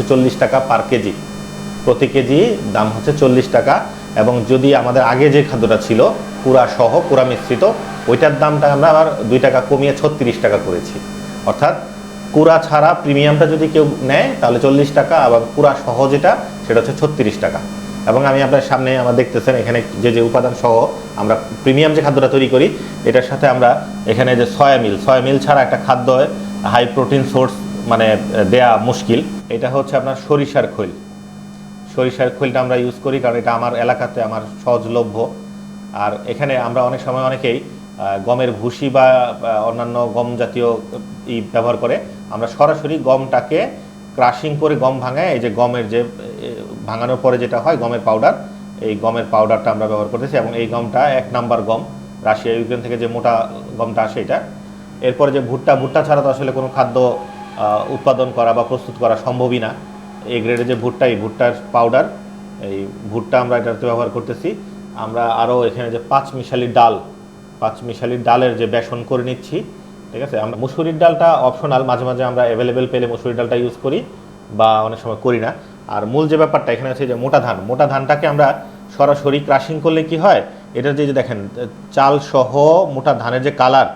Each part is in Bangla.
হচ্ছে চল্লিশ টাকা পার কেজি। প্রতি কেজি দাম হচ্ছে চল্লিশ টাকা এবং যদি আমাদের আগে যে খাদ্যটা ছিল পুরা সহ পুরা মিশ্রিত, ওইটার দামটা আমরা আবার দুই টাকা কমিয়ে ছত্রিশ টাকা করেছি। অর্থাৎ কুড়া ছাড়া প্রিমিয়ামটা যদি কেউ নেয়, তাহলে চল্লিশ টাকা এবং কুড়া সহ যেটা, সেটা হচ্ছে ছত্রিশ টাকা। এবং আমি আপনার সামনে আমার দেখতেছেন, এখানে যে যে উপাদান সহ আমরা প্রিমিয়াম যে খাদ্যটা তৈরি করি, এটার সাথে আমরা এখানে যে সয়া মিল সয়া মিল ছাড়া একটা খাদ্য হাই প্রোটিন সোর্স মানে দেয়া মুশকিল। এটা হচ্ছে আপনার সরিষার খৈল। সরিষার খৈলটা আমরা ইউজ করি কারণ এটা আমার এলাকাতে আমার সহজলভ্য। আর এখানে আমরা অনেক সময় অনেকেই গমের ভুসি বা অন্যান্য গম জাতীয় ই ব্যবহার করে। আমরা সরাসরি গমটাকে ক্রাশিং করে গম ভাঙায়, এই যে গমের যে ভাঙানোর পরে যেটা হয়, গমের পাউডার এই গমের পাউডারটা আমরা ব্যবহার করতেছি এবং এই গমটা এক নাম্বার গম, রাশিয়া, ইউক্রেন থেকে যে মোটা গমটা আসে এটা। এরপরে যে ভুট্টা ভুট্টা ছাড়া তো আসলে কোনো খাদ্য উৎপাদন করা বা প্রস্তুত করা সম্ভবই না। এই গ্রেডের যে ভুট্টা, এই ভুট্টার পাউডার এই ভুট্টা আমরা এটাতে ব্যবহার করতেছি। আমরা আরও এখানে যে পাঁচ মিশালি ডাল, পাঁচ মিশালি ডালের যে বেসন করে নিচ্ছি, ঠিক আছে? আমরা মুসুরির ডালটা অপশনাল মাঝে মাঝে আমরা অ্যাভেলেবেল পেলে মুসুরির ডালটা ইউজ করি বা অনেক সময় করি না। আর মূল যে ব্যাপারটা এখানে আছে যে মোটা ধান, মোটা ধানটাকে আমরা সরাসরি ক্রাশিং করলে কি হয়? এটার যে যে দেখেন চাল সহ মোটা ধানের যে কালার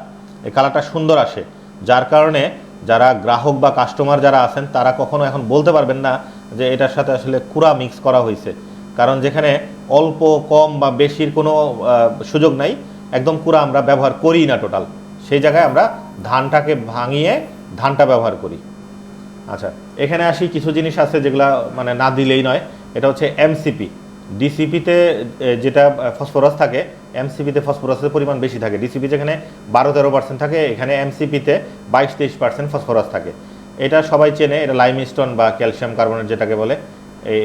এই কালারটা সুন্দর আসে। যার কারণে যারা গ্রাহক বা কাস্টমার যারা আছেন, তারা কখনো এখন বলতে পারবেন না যে এটার সাথে আসলে কুড়া মিক্স করা হয়েছে। কারণ যেখানে অল্প, কম বা বেশির কোনো সুযোগ নাই, একদম কুড়া আমরা ব্যবহার করি না টোটাল সেই জায়গায় আমরা ধানটাকে ভাঙিয়ে ধানটা ব্যবহার করি। আচ্ছা এখানে আসি, কিছু জিনিস আছে যেগুলা মানে না দিলেই নয়। এটা হচ্ছে এমসিপি ডিসিপিতে যেটা ফসফরাস থাকে এমসিপিতে ফসফরাসের পরিমাণ বেশি থাকে। ডিসিপি যেখানে বারো তেরো পার্সেন্ট থাকে, এখানে এমসিপিতে বাইশ তেইশ পার্সেন্ট ফসফরাস থাকে। এটা সবাই চেনে, এটা লাইমস্টোন বা ক্যালসিয়াম কার্বনেট যেটাকে বলে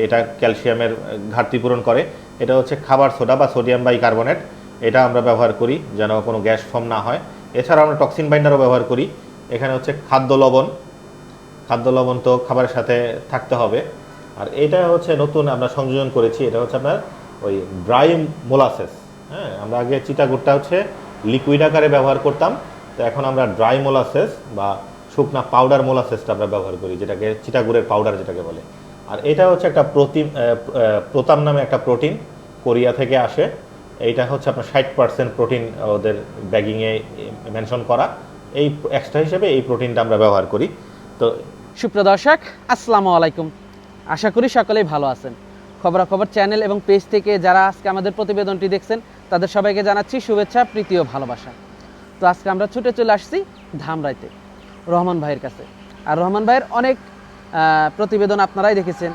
এটা ক্যালসিয়ামের ঘাটতি পূরণ করে। এটা হচ্ছে খাবার সোডা বা সোডিয়াম বাই কার্বনেট এটা আমরা ব্যবহার করি যেন কোনো গ্যাস ফর্ম না হয়। এছাড়া আমরা টক্সিন বাইন্ডারও ব্যবহার করি। এখানে হচ্ছে খাদ্য লবণ। খাদ্য লবণ তো খাবারের সাথে থাকতে হবে। আর এটা হচ্ছে নতুন আমরা সংযোজন করেছি, এটা হচ্ছে আপনার ওই ড্রাই মোলাসেস। হ্যাঁ আমরা আগে চিটাগুড়টা হচ্ছে লিকুইড আকারে ব্যবহার করতাম, তো এখন আমরা ড্রাই মোলাসেস বা শুকনা পাউডার মোলাসেসটা আমরা ব্যবহার করি, যেটাকে চিটাগুড়ের পাউডার যেটাকে বলে। আর এটা হচ্ছে একটা প্রোটিন প্রোতাম নামে একটা প্রোটিন, কোরিয়া থেকে আসে। এইটা হচ্ছে আপনার ষাট পার্সেন্ট প্রোটিন ওদের ব্যাগিংয়ে মেনশন করা। এই এক্সট্রা হিসেবে এই প্রোটিনটা আমরা ব্যবহার করি। তো সুপ্রিয় দর্শক, আসসালামু আলাইকুম। আশা করি সকলেই ভালো আছেন। খবরাখবর চ্যানেল এবং পেজ থেকে যারা আজকে আমাদের প্রতিবেদনটি দেখছেন, তাদের সবাইকে জানাচ্ছি শুভেচ্ছা, প্রীতি ও ভালোবাসা। তো আজকে আমরা ছুটে চলে আসছি ধামরাইতে, রহমান ভাইয়ের কাছে। আর রহমান ভাইয়ের অনেক প্রতিবেদন আপনারাই দেখেছেন।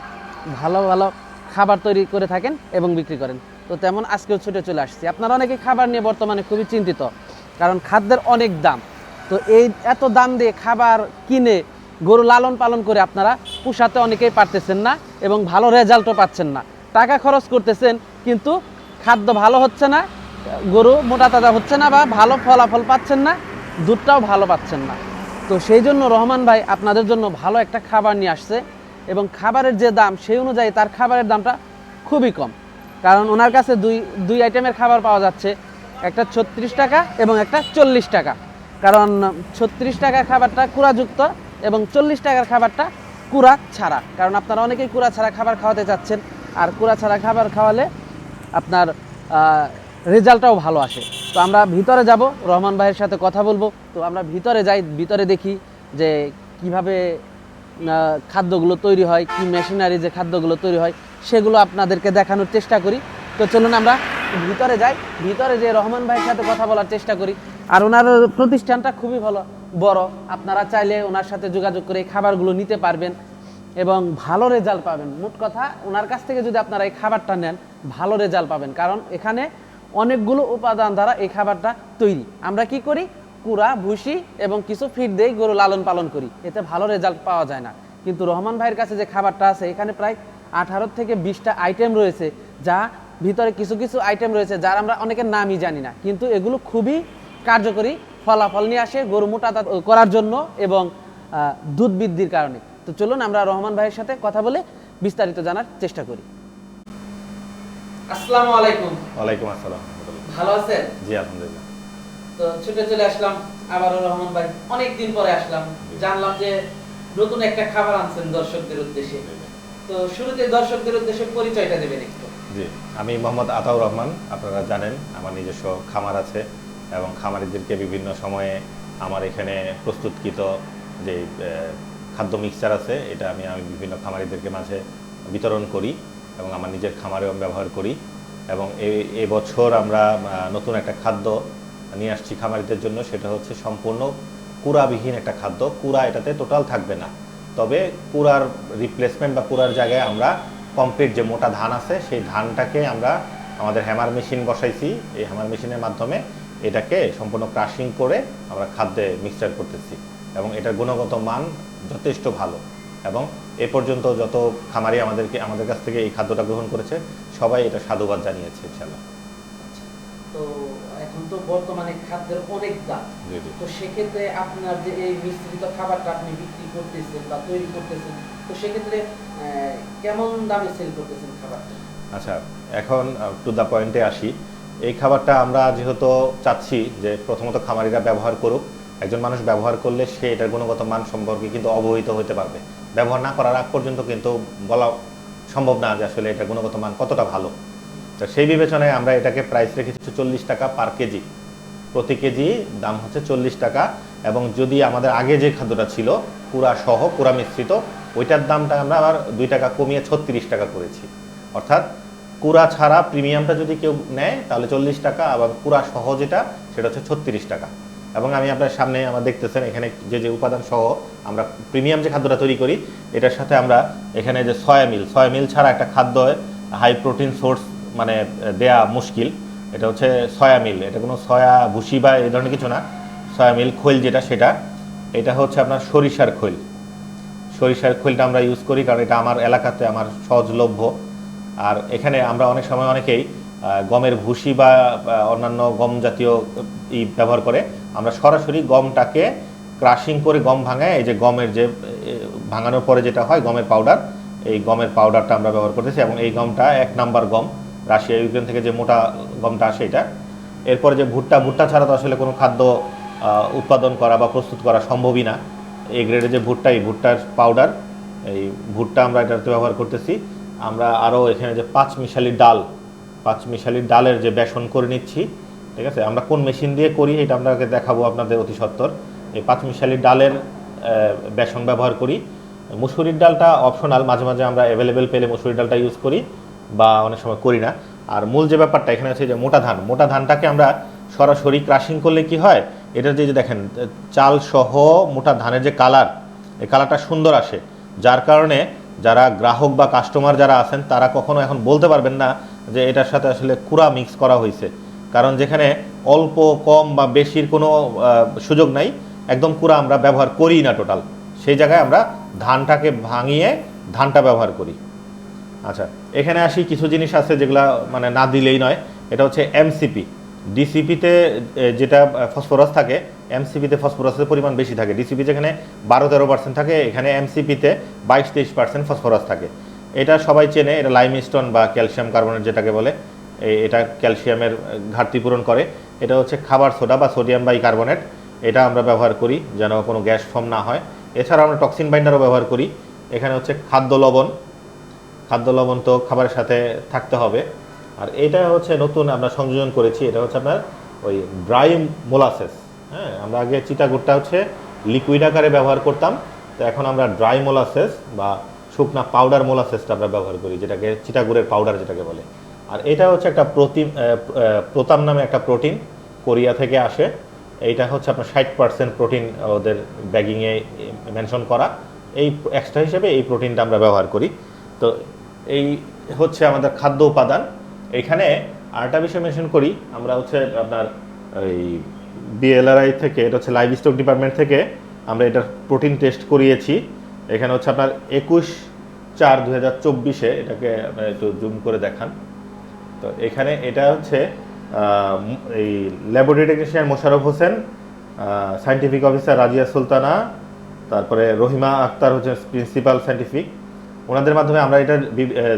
ভালো ভালো খাবার তৈরি করে থাকেন এবং বিক্রি করেন। তো তেমন আজকেও ছুটে চলে আসছি। আপনারা অনেকে খাবার নিয়ে বর্তমানে খুবই চিন্তিত, কারণ খাদ্যের অনেক দাম। তো এই এত দাম দিয়ে খাবার কিনে গরু লালন পালন করে আপনারা পোষাতে অনেকেই পারতেছেন না এবং ভালো রেজাল্টও পাচ্ছেন না। টাকা খরচ করতেছেন, কিন্তু খাদ্য ভালো হচ্ছে না, গরু মোটা তাজা হচ্ছে না বা ভালো ফলাফল পাচ্ছেন না, দুধটাও ভালো পাচ্ছেন না। তো সেই জন্য রহমান ভাই আপনাদের জন্য ভালো একটা খাবার নিয়ে আসছে এবং খাবারের যে দাম সেই অনুযায়ী তার খাবারের দামটা খুবই কম। কারণ ওনার কাছে দুই দুই আইটেমের খাবার পাওয়া যাচ্ছে, একটা ছত্রিশ টাকা এবং একটা চল্লিশ টাকা। কারণ ছত্রিশ টাকার খাবারটা কুড়াযুক্ত এবং চল্লিশ টাকার খাবারটা কুড়া ছাড়া। কারণ আপনারা অনেকেই কুড়া ছাড়া খাবার খাওয়াতে চাচ্ছেন, আর কুড়া ছাড়া খাবার খাওয়ালে আপনার রেজাল্টটাও ভালো আসে। তো আমরা ভিতরে যাব, রহমান ভাইয়ের সাথে কথা বলব। তো আমরা ভিতরে যাই, ভিতরে দেখি যে কীভাবে খাদ্যগুলো তৈরি হয়, কি মেশিনারি যে খাদ্যগুলো তৈরি হয়, সেগুলো আপনাদেরকে দেখানোর চেষ্টা করি। তো চলুন আমরা ভিতরে যাই, ভিতরে যে রহমান ভাইয়ের সাথে কথা বলার চেষ্টা করি। আর ওনার প্রতিষ্ঠানটা খুবই ভালো, বড়। আপনারা চাইলে ওনার সাথে যোগাযোগ করে এই খাবারগুলো নিতে পারবেন এবং ভালো রেজাল্ট পাবেন। মোট কথা, ওনার কাছ থেকে যদি আপনারা এই খাবারটা নেন, ভালো রেজাল্ট পাবেন। কারণ এখানে অনেকগুলো উপাদান দ্বারা এই খাবারটা তৈরি। আমরা কি করি? কুড়া, ভুসি এবং কিছু ফিড দিয়ে গরু লালন পালন করি। এতে ভালো রেজাল্ট পাওয়া যায় না। কিন্তু রহমান ভাইয়ের কাছে যে খাবারটা আছে, এখানে প্রায় আঠারো থেকে বিশটা আইটেম রয়েছে, যা ভিতরে কিছু কিছু আইটেম রয়েছে যার আমরা অনেকের নামই জানি না। কিন্তু এগুলো খুবই কার্যকরী ফলাফল নিয়ে আসে গরু মোটা করার জন্য এবং দুধ বৃদ্ধির কারণে। তো চলুন আমরা রহমান ভাইয়ের সাথে কথা বলে বিস্তারিত জানার চেষ্টা করি। আসসালামু আলাইকুম। ওয়ালাইকুম আসসালাম ভালো আছেন? জি আলহামদুলিল্লাহ। তো ছুটে চলে আসলাম আবারও রহমান ভাই অনেক দিন পরে আসলাম। জানলাম যে নতুন একটা খাবার আনছেন দর্শকদের উদ্দেশ্যে। তো শুরুতে দর্শকদের উদ্দেশ্যে পরিচয়টা দেবেন একটু। জি, আমি মোহাম্মদ আতাউর রহমান, আপনারা জানেন আমার নিজস্ব খামার আছে এবং খামারিদেরকে বিভিন্ন সময়ে আমার এখানে প্রস্তুতকৃত যে খাদ্য মিক্সচার আছে, এটা আমি আমি বিভিন্ন খামারিদেরকে মাঝে বিতরণ করি এবং আমার নিজের খামারেও ব্যবহার করি এবং এই এবছর আমরা নতুন একটা খাদ্য নিয়ে আসছি খামারিদের জন্য, সেটা হচ্ছে সম্পূর্ণ কুড়াবিহীন একটা খাদ্য। কুড়া এটাতে টোটাল থাকবে না। তবে কুড়ার রিপ্লেসমেন্ট বা কুড়ার জায়গায় আমরা কমপ্লিট যে মোটা ধান আছে সেই ধানটাকে আমরা আমাদের হ্যামার মেশিন বসাইছি। এই হ্যামার মেশিনের মাধ্যমে এটাকে সম্পূর্ণ ক্রাশিং করে আমরা খাদ্যে মিক্সচার করতেছি এবং এটার গুণগত মান যথেষ্ট ভালো এবং এ পর্যন্ত যত খামারি আমাদেরকে আমাদের কাছ থেকে এই খাদ্যটা গ্রহণ করেছে সবাই এটা সাধুবাদ জানিয়েছে ইনশাল্লাহ তো এখন তো বর্তমানে খাদ্যের অনেক দাম। তো সেক্ষেত্রে আপনার যে এই মিশ্রিত খাবারটা আপনি বিক্রি করতেছেন বা তৈরি করতেছেন আচ্ছা এখন টু দ্য পয়েন্টে আসি। এই খাবারটা আমরা যেহেতু চাচ্ছি যে প্রথমত খামারিরা ব্যবহার করুক, একজন মানুষ ব্যবহার করলে সে এটার গুণগত মান সম্পর্কে কিন্তু অবহিত হতে পারবে। ব্যবহার না করার আগ পর্যন্ত কিন্তু বলা সম্ভব না যে আসলে এটার গুণগত মান কতটা ভালো। তো সেই বিবেচনায় আমরা এটাকে প্রাইস রেখেছি চল্লিশ টাকা পার কেজি প্রতি কেজি দাম হচ্ছে চল্লিশ টাকা এবং যদি আমাদের আগে যে খাদ্যটা ছিল, পুরা সহ, পুরা মিশ্রিত ওইটার দামটা আমরা আবার দুই টাকা কমিয়ে ছত্রিশ টাকা করেছি। অর্থাৎ কুড়া ছাড়া প্রিমিয়ামটা যদি কেউ নেয়, তাহলে চল্লিশ টাকা এবং কুড়া সহ যেটা, সেটা হচ্ছে ছত্রিশ টাকা। এবং আমি আপনার সামনে আমার দেখতেছেন, এখানে যে যে উপাদান সহ আমরা প্রিমিয়াম যে খাদ্যটা তৈরি করি, এটার সাথে আমরা এখানে যে সয়া মিল সয়া মিল ছাড়া একটা খাদ্য হাই প্রোটিন সোর্স মানে দেয়া মুশকিল। এটা হচ্ছে সয়া মিল। এটা কোনো সয়া ভুসি বা এই ধরনের কিছু না। সয়া মিল খৈল যেটা, সেটা। এটা হচ্ছে আপনার সরিষার খৈল। সরিষার খৈলটা আমরা ইউজ করি, কারণ এটা আমার এলাকাতে আমার সহজলভ্য। আর এখানে আমরা অনেক সময় অনেকেই গমের ভুসি বা অন্যান্য গম জাতীয় ই ব্যবহার করে। আমরা সরাসরি গমটাকে ক্রাশিং করে গম ভাঙায়, এই যে গমের যে ভাঙানোর পরে যেটা হয়, গমের পাউডার এই গমের পাউডারটা আমরা ব্যবহার করতেছি এবং এই গমটা এক নাম্বার গম, রাশিয়া, ইউক্রেন থেকে যে মোটা গমটা আসে এটা। এরপরে যে ভুট্টা ভুট্টা ছাড়া তো আসলে কোনো খাদ্য উৎপাদন করা বা প্রস্তুত করা সম্ভবই না। এই গ্রেডের যে ভুট্টা, এই ভুট্টার পাউডার এই ভুট্টা আমরা এটাতে ব্যবহার করতেছি। আমরা আরও এখানে যে পাঁচ মিশালি ডাল, পাঁচ মিশালি ডালের যে বেসন করে নিচ্ছি, ঠিক আছে? আমরা কোন মেশিন দিয়ে করি এটা আপনাকে দেখাবো আপনাদের অতি সত্তর। এই পাঁচ মিশালি ডালের বেসন ব্যবহার করি। মুসুরির ডালটা অপশনাল মাঝে মাঝে আমরা অ্যাভেলেবেল পেলে মুসুরির ডালটা ইউজ করি বা অনেক সময় করি না। আর মূল যে ব্যাপারটা এখানে হচ্ছে যে মোটা ধান, মোটা ধানটাকে আমরা সরাসরি ক্রাশিং করলে কি হয়? এটার যে যে দেখেন, চাল সহ মোটা ধানের যে কালার, এই কালারটা সুন্দর আসে। যার কারণে যারা গ্রাহক বা কাস্টমার যারা আছেন, তারা কখনো এখন বলতে পারবেন না যে এটার সাথে আসলে কুড়া মিক্স করা হয়েছে। কারণ যেখানে অল্প, কম বা বেশির কোনো সুযোগ নাই, একদম কুড়া আমরা ব্যবহার করি না টোটাল সেই জায়গায় আমরা ধানটাকে ভাঙিয়ে ধানটা ব্যবহার করি। আচ্ছা এখানে আসি, কিছু জিনিস আছে যেগুলা মানে না দিলেই নয়। এটা হচ্ছে এমসিপি ডিসিপিতে যেটা ফসফরাস থাকে এমসিপিতে ফসফরাসের পরিমাণ বেশি থাকে। ডিসিপি যেখানে বারো তেরো পার্সেন্ট থাকে, এখানে এমসিপিতে বাইশ তেইশ পার্সেন্ট ফসফরাস থাকে। এটা সবাই চেনে, এটা লাইমস্টোন বা ক্যালসিয়াম কার্বনেট যেটাকে বলে এটা ক্যালসিয়ামের ঘাটতি পূরণ করে। এটা হচ্ছে খাবার সোডা বা সোডিয়াম বাই কার্বনেট এটা আমরা ব্যবহার করি যেন কোনো গ্যাস ফর্ম না হয়। এছাড়া আমরা টক্সিন বাইন্ডারও ব্যবহার করি। এখানে হচ্ছে খাদ্য লবণ। খাদ্য লবণ তো খাবারের সাথে থাকতে হবে। আর এটা হচ্ছে নতুন আমরা সংযোজন করেছি, এটা হচ্ছে আপনার ওই ড্রাই মোলাসেস হ্যাঁ আমরা আগে চিটাগুড়টা হচ্ছে লিকুইড আকারে ব্যবহার করতাম, তো এখন আমরা ড্রাই মোলাসেস বা শুকনা পাউডার মোলাসেসটা আমরা ব্যবহার করি, যেটাকে চিটাগুড়ের পাউডার যেটাকে বলে। আর এটা হচ্ছে একটা প্রতি প্রোতাম নামে একটা প্রোটিন, কোরিয়া থেকে আসে। এইটা হচ্ছে আপনার ষাট পার্সেন্ট প্রোটিন ওদের ব্যাগিংয়ে মেনশন করা। এই এক্সট্রা হিসেবে এই প্রোটিনটা আমরা ব্যবহার করি। তো এই হচ্ছে আমাদের খাদ্য উপাদান। এখানে আরেকটা বিষয় মেনশন করি। আমরা হচ্ছে আপনার এই বিএলআরআই থেকে, এটা হচ্ছে লাইভ স্টক ডিপার্টমেন্ট থেকে আমরা এটার প্রোটিন টেস্ট করিয়েছি। এখানে হচ্ছে আপনার একুশ চার দু হাজার চব্বিশে এটাকে আপনারা একটু জুম করে দেখান। তো এখানে এটা হচ্ছে এই laboratory technician Mosharraf Hossain scientific officer Razia Sultana, তারপরে রহিমা আক্তার হচ্ছে প্রিন্সিপাল সায়েন্টিফিক ওনাদের মাধ্যমে আমরা এটা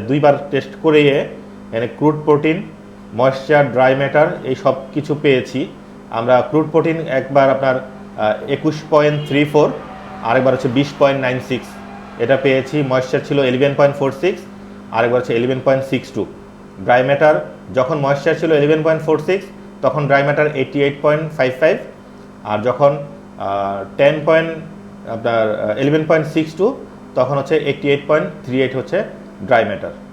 দুইবার টেস্ট করিয়ে এখানে crude protein moisture dry matter এই সব কিছু পেয়েছি। আমরা ক্রুড প্রোটিন একবার আপনার একুশ পয়েন্ট থ্রি ফোর, আরেকবার হচ্ছে বিশ পয়েন্ট নাইন সিক্স। এটা পেয়েছি ময়েশ্চার ছিল ইলেভেন পয়েন্ট ফোর সিক্স আরেকবার হচ্ছে eleven point six two dry matter যখন ময়েশ্চার ছিল ইলেভেন পয়েন্ট ফোর সিক্স তখন dry matter eighty eight point five five আর যখন টেন পয়েন্ট আপনার ইলেভেন পয়েন্ট সিক্স টু তখন হচ্ছে eighty eight point three eight হচ্ছে ড্রাই ম্যাটার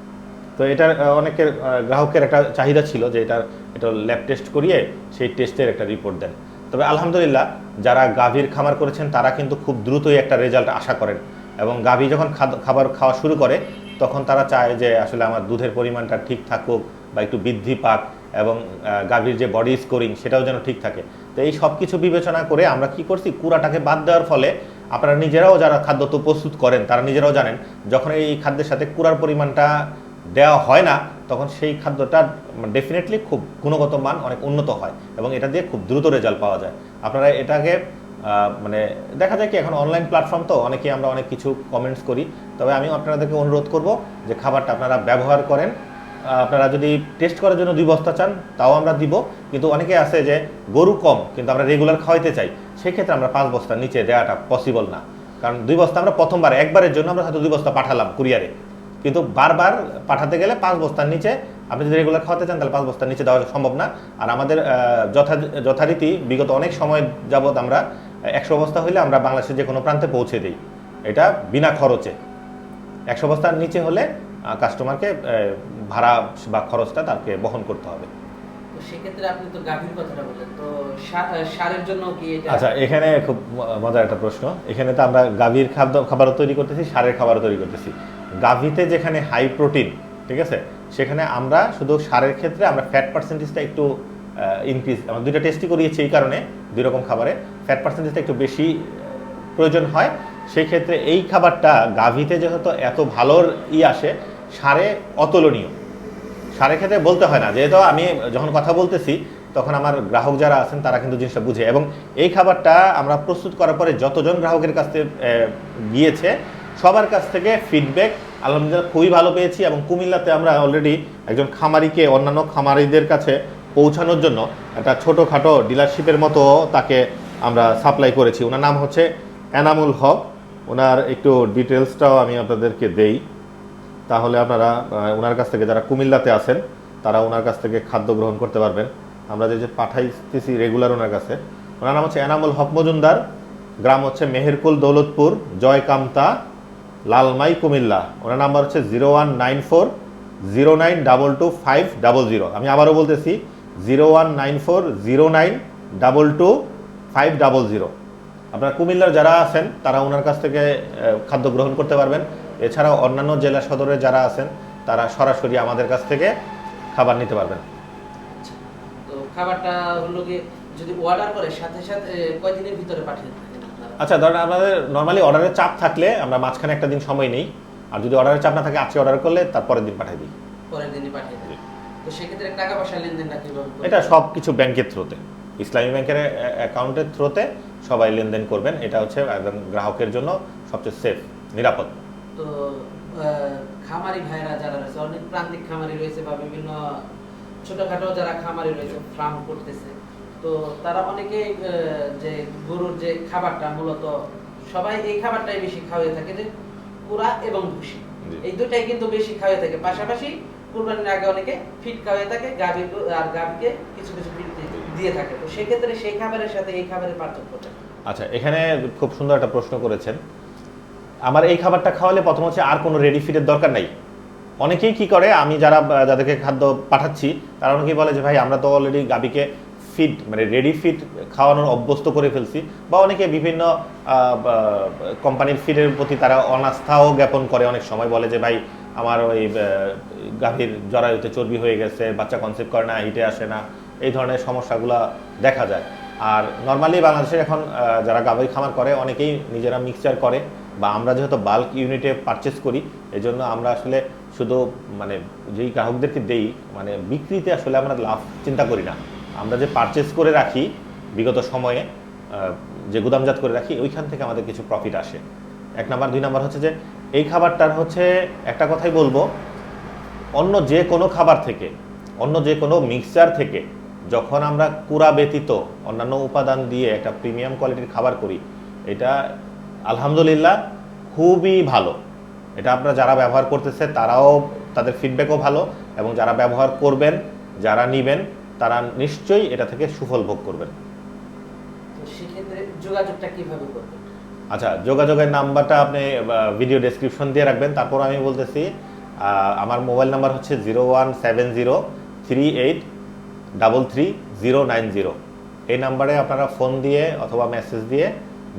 তো এটার অনেকের গ্রাহকের একটা চাহিদা ছিল যে এটার এটা ল্যাব টেস্ট করিয়ে সেই টেস্টের একটা রিপোর্ট দেন। তবে আলহামদুলিল্লাহ, যারা গাভীর খামার করেছেন, তারা কিন্তু খুব দ্রুতই একটা রেজাল্ট আশা করেন। এবং গাভী যখন খাবার খাওয়া শুরু করে, তখন তারা চায় যে আসলে আমার দুধের পরিমাণটা ঠিক থাকুক বা একটু বৃদ্ধি পাক এবং গাভীর যে বডি স্কোরিং সেটাও যেন ঠিক থাকে। তো এই সব কিছু বিবেচনা করে আমরা কি করছি, কুড়াটাকে বাদ দেওয়ার ফলে আপনারা নিজেরাও যারা খাদ্য তো প্রস্তুত করেন, তারা নিজেরাও জানেন, যখন এই খাদ্যের সাথে কুড়ার পরিমাণটা দেওয়া হয় না, তখন সেই খাদ্যটা ডেফিনেটলি খুব গুণগত মান অনেক উন্নত হয় এবং এটা দিয়ে খুব দ্রুত রেজাল্ট পাওয়া যায়। আপনারা এটাকে মানে দেখা যায় কি এখন অনলাইন প্ল্যাটফর্ম তো অনেকেই আমরা অনেক কিছু কমেন্টস করি, তবে আমি আপনাদেরকে অনুরোধ করব যে খাবারটা আপনারা ব্যবহার করেন। আপনারা যদি টেস্ট করার জন্য দুই বস্তা চান, তাও আমরা দিব। কিন্তু অনেকে আছে যে গরু কম, কিন্তু আমরা রেগুলার খাওয়াইতে চাই, সেক্ষেত্রে আমরা পাঁচ বস্তার নিচে দেওয়াটা পসিবল না। কারণ দুই বস্তা আমরা প্রথমবার, একবারের জন্য আমরা হয়তো দুই বস্তা পাঠালাম কুরিয়ারে। কিন্তু বারবার পাঠাতে গেলে পাঁচ বস্তার নিচে আপনি যদি রেগুলার খাওয়াতে চান তাহলে পাঁচ বস্তার নিচে দেওয়া সম্ভব না। আর আমাদের যথা যথারীতি বিগত অনেক সময় যাবৎ আমরা একশো বস্তা হইলে আমরা বাংলাদেশের যে কোনো প্রান্তে পৌঁছে দিই। এটা বিনা খরচে। একশো বস্তার নিচে হলে কাস্টমারকে ভাড়া বা খরচটা তাকে বহন করতে হবে। সেক্ষেত্রে আপনি তো গাভীর কথাটা বললেন তো সারের জন্য কি এটা? আচ্ছা এখানে খুব মজার একটা প্রশ্ন। এখানে তো আমরা গাভীর খাদ্য খাবারও তৈরি করতেছি সারের খাবারও তৈরি করতেছি। গাভীতে যেখানে হাই প্রোটিন ঠিক আছে? সেখানে আমরা শুধু সারের ক্ষেত্রে আমরা ফ্যাট পার্সেন্টেজটা একটু ইনক্রিজ আমরা দুইটা টেস্টই করিয়েছি এই কারণে, দুই রকম খাবারে। ফ্যাট পার্সেন্টেজটা একটু বেশি প্রয়োজন হয়। সেই ক্ষেত্রে এই খাবারটা গাভিতে যেহেতু এত ভালো ই আসে, সারে অতুলনীয়। সারের ক্ষেত্রে বলতে হয় না, যেহেতু আমি যখন কথা বলতেছি, তখন আমার গ্রাহক যারা আছেন, তারা কিন্তু জিনিসটা বুঝে। এবং এই খাবারটা আমরা প্রস্তুত করার পরে যতজন গ্রাহকের কাছে গিয়েছে সবার কাছ থেকে ফিডব্যাক আলহামদুলিল্লাহ, খুবই ভালো পেয়েছি এবং কুমিল্লাতে আমরা অলরেডি একজন খামারিকে, অন্যান্য খামারিদের কাছে পৌঁছানোর জন্য একটা ছোটোখাটো ডিলারশিপের মতো তাকে আমরা সাপ্লাই করেছি। ওনার নাম হচ্ছে এনামুল হক। ওনার একটু ডিটেলসটাও আমি আপনাদেরকে দেই। তাহলে আপনারা ওনার কাছ থেকে যারা কুমিল্লাতে আছেন, তারা ওনার কাছ থেকে খাদ্য গ্রহণ করতে পারবেন। আমরা যে যে পাঠাইতেছি রেগুলার ওনার কাছে, ওনার নাম হচ্ছে এনামুল হক মজুমদার। গ্রাম হচ্ছে মেহেরকুল দৌলতপুর, জয়কামতা। লালমাই কুমিল্লা। ওনার নাম্বার হচ্ছে zero one nine four, zero nine double two five double zero. আমি আবারও বলতেছি, zero one nine four, zero nine double two five double zero. আপনারা কুমিল্লার যারা আছেন, তারা ওনার কাছ থেকে খাদ্য গ্রহণ করতে পারবেন। এছাড়াও অন্যান্য জেলা সদরে যারা আছেন, তারা সরাসরি আমাদের কাছ থেকে খাবার নিতে পারবেন। তো খাবারটা হলো যদি অর্ডার করে, সাথে সাথে কয়দিনের ভিতরে পাঠিয়ে আপনারা আচ্ছা ধরেন আমাদের নর্মালি অর্ডারের চাপ থাকলে আমরা মাঝখানে একটা দিন সময় নেই। আর যদি অর্ডারের চাপ না থাকে আজকে অর্ডার করলে তার পরের দিন পাঠিয়ে দিই। পরের দিনই পাঠিয়ে দেন তো সেক্ষেত্রে টাকা পয়সা লেনদেনটা কীভাবে এটা সব কিছু ব্যাংকের থ্রুতে। ইসলামী ব্যাংকের অ্যাকাউন্টের থ্রুতে সবাই লেনদেন করবেন। এটা হচ্ছে একদম গ্রাহকের জন্য সবচেয়ে সেফ নিরাপদ। তো খামারি ভাইরা যারা রয়েছে অনেক প্রান্তিক খামারি রয়েছে বা বিভিন্ন ছোটখাটো যারা খামারি রয়েছে ফার্ম করতেছে তো তারা অনেকে যে গরুর যে খাবারটা মূলত সবাই এই খাবারটাই বেশি খাওয়াই থাকে যে কুড়া এবং ভুসি। এই দুটাই কিন্তু বেশি খাওয়াই থাকে। পাশাপাশি কুরবানির আগে অনেকে ফিট খাওয়াই থাকে গাভী আর গাভীকে কিছু কিছু ফিট দিয়ে থাকে। তো সেক্ষেত্রে সেই খাবারের সাথে এই খাবারের পার্থক্যটা আচ্ছা এখানে খুব সুন্দর একটা প্রশ্ন করেছেন। আমার এই খাবারটা খাওয়ালে প্রথম হচ্ছে আর কোনো রেডি ফিডের দরকার নাই। অনেকেই কি করে আমি যারা যাদেরকে খাদ্য পাঠাচ্ছি তারা অনেকেই বলে যে ভাই আমরা তো অলরেডি গাবিকে ফিড মানে রেডি ফিড খাওয়ানোর অভ্যস্ত করে ফেলছি বা অনেকে বিভিন্ন কোম্পানির ফিডের প্রতি তারা অনাস্থাও জ্ঞাপন করে অনেক সময় বলে যে, ভাই, আমার ওই গাভীর জরায়ুতে চর্বি হয়ে গেছে, বাচ্চা কনসেপ্ট করে না, হিটে আসে না। এই ধরনের সমস্যাগুলো দেখা যায়। আর নর্মালি বাংলাদেশে এখন যারা গাভীর খামার করে, অনেকেই নিজেরা মিক্সচার করে বা আমরা যেহেতু বাল্ক ইউনিটে পারচেস করি এই জন্য আমরা আসলে শুধু মানে যেই গ্রাহকদেরকে দেই মানে বিক্রিতে আসলে আমরা লাভ চিন্তা করি না। আমরা যে পারচেস করে রাখি, বিগত সময়ে যে গুদামজাত করে রাখি, ওইখান থেকে আমাদের কিছু প্রফিট আসে। এক নাম্বার, দুই নাম্বার হচ্ছে যে, এই খাবারটার হচ্ছে, একটা কথাই বলব, অন্য যে কোনো খাবার থেকে, অন্য যে কোনো মিক্সচার থেকে, যখন আমরা কুড়া ব্যতীত অন্যান্য উপাদান দিয়ে একটা প্রিমিয়াম কোয়ালিটির খাবার করি, এটা আলহামদুলিল্লাহ খুবই ভালো। এটা আপনারা যারা ব্যবহার করতেছে, তারাও তাদের ফিডব্যাকও ভালো এবং যারা ব্যবহার করবেন, যারা নিবেন তারা নিশ্চয়ই এটা থেকে সুফল ভোগ করবেন। আচ্ছা যোগাযোগের নাম্বারটা আপনি ভিডিও ডেসক্রিপশন দিয়ে রাখবেন। তারপর আমি বলতেছি আমার মোবাইল নাম্বার হচ্ছে zero one seven zero three eight double three zero nine zero এই নাম্বারে আপনারা ফোন দিয়ে অথবা মেসেজ দিয়ে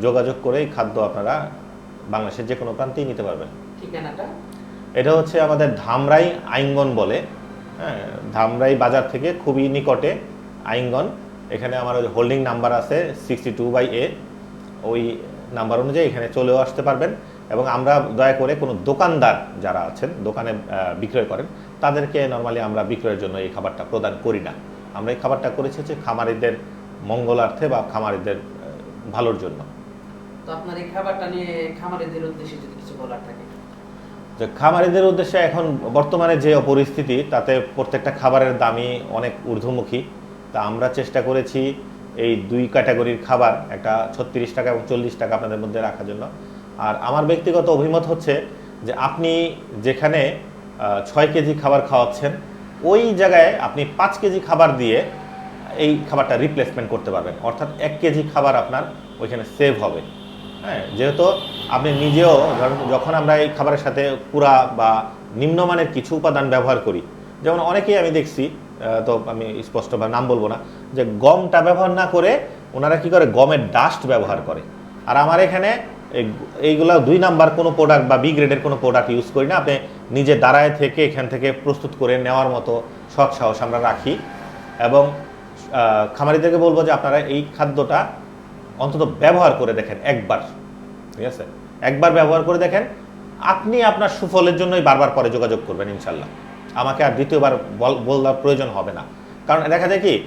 যোগাযোগ করে এই খাদ্য আপনারা বাংলাদেশের যে কোনো প্রান্তেই নিতে পারবেন। ঠিকানাটা? এটা হচ্ছে আমাদের ধামরাই আইঙ্গন বলে। হ্যাঁ ধামরাই বাজার থেকে খুবই নিকটে আইঙ্গন। এখানে আমার হোল্ডিং নাম্বার আছে সিক্সটি টু বাই এ ওই নাম্বার অনুযায়ী এখানে চলেও আসতে পারবেন এবং আমরা দয়া করে কোনো দোকানদার যারা আছেন, দোকানে বিক্রয় করেন, তাদেরকে নর্মালি আমরা বিক্রয়ের জন্য এই খাবারটা প্রদান করি না। আমরা এই খাবারটা করেছি হচ্ছে খামারিদের মঙ্গলার্থে বা খামারিদের ভালোর জন্য। তো আপনার এই খাবারটা নিয়ে খামারিদের উদ্দেশ্যে যদি কিছু বলার থাকে। যে খামারিদের উদ্দেশ্যে এখন বর্তমানে যে পরিস্থিতি, তাতে প্রত্যেকটা খাবারের দামই অনেক ঊর্ধ্বমুখী। তা আমরা চেষ্টা করেছি এই দুই ক্যাটাগরির খাবার, একটা ছত্রিশ টাকা এবং চল্লিশ টাকা আপনাদের মধ্যে রাখার জন্য। আর আমার ব্যক্তিগত অভিমত হচ্ছে যে আপনি যেখানে ছয় কেজি খাবার খাওয়াচ্ছেন, ওই জায়গায় আপনি পাঁচ কেজি খাবার দিয়ে এই খাবারটা রিপ্লেসমেন্ট করতে পারবেন। অর্থাৎ এক কেজি খাবার আপনার ওইখানে সেভ হবে। হ্যাঁ যেহেতু আপনি নিজেও যখন আমরা এই খাবারের সাথে পুরা বা নিম্নমানের কিছু উপাদান ব্যবহার করি, যেমন অনেকেই আমি দেখছি তো আমি স্পষ্টভাবে নাম বলব না, যে গমটা ব্যবহার না করে ওনারা কি করে গমের ডাস্ট ব্যবহার করে। আর আমার এখানে এই- এইগুলো দুই নাম্বার কোনো প্রোডাক্ট বা বি গ্রেডের কোনো প্রোডাক্ট ইউজ করি না, আপনি নিজে দাঁড়ায় থেকে এখান থেকে প্রস্তুত করে নেওয়ার মতো সৎ সাহস আমরা রাখি। এবং খামারিদেরকে বলব যে আপনারা এই খাদ্যটা অন্তত ব্যবহার করে দেখেন একবার, ঠিক আছে? একবার ব্যবহার করে দেখেন, আপনি আপনার সুফলের জন্যই বারবার পরে যোগাযোগ করবেন ইনশাল্লাহ আমাকে আর দ্বিতীয়বার বল- বলার প্রয়োজন হবে না। কারণ দেখা যায় কি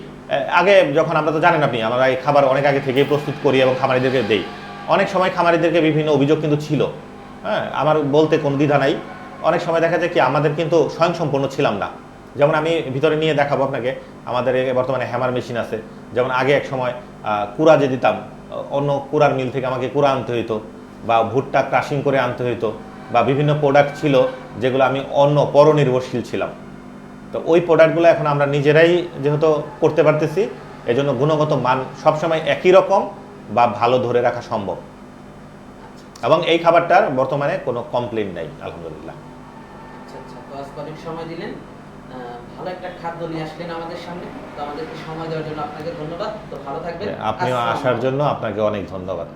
আগে যখন আমরা তো জানেন আপনি, আমরা এই খাবার অনেক আগে থেকেই প্রস্তুত করি এবং খামারিদেরকে দেই। অনেক সময় খামারিদেরকে বিভিন্ন অভিযোগ কিন্তু ছিল। হ্যাঁ আমার বলতে কোনো দ্বিধা নাই। অনেক সময় দেখা যায় কি, আমাদের কিন্তু স্বয়ংসম্পূর্ণ ছিলাম না। যেমন আমি ভিতরে নিয়ে দেখাবো আপনাকে, আমাদের বর্তমানে হ্যামার মেশিন আছে। যেমন আগে এক সময় কুড়া যে দিতাম, অন্য কুড়ার মিল থেকে আমাকে কুড়া আনতে হইতো, বা ভুট্টা ক্রাশিং করে আনতে হইতো, বা বিভিন্ন প্রোডাক্ট ছিল যেগুলো আমি অন্য পরনির্ভরশীল ছিলাম। তো ওই প্রোডাক্টগুলো এখন আমরা নিজেরাই যেহেতু করতে পারতেছি, এজন্য গুণগত মান সবসময় একই রকম বা ভালো ধরে রাখা সম্ভব। এবং এই খাবারটার বর্তমানে কোনো কমপ্লেন নাই, আলহামদুলিল্লাহ। আচ্ছা আচ্ছা সময় দিলেন। ভালো একটা খাদ্য নিয়ে আসলেন আমাদের সামনে। তো আমাদেরকে সময় দেওয়ার জন্য আপনাকে ধন্যবাদ। তো ভালো থাকবেন। আপনিও আসার জন্য আপনাকে অনেক ধন্যবাদ।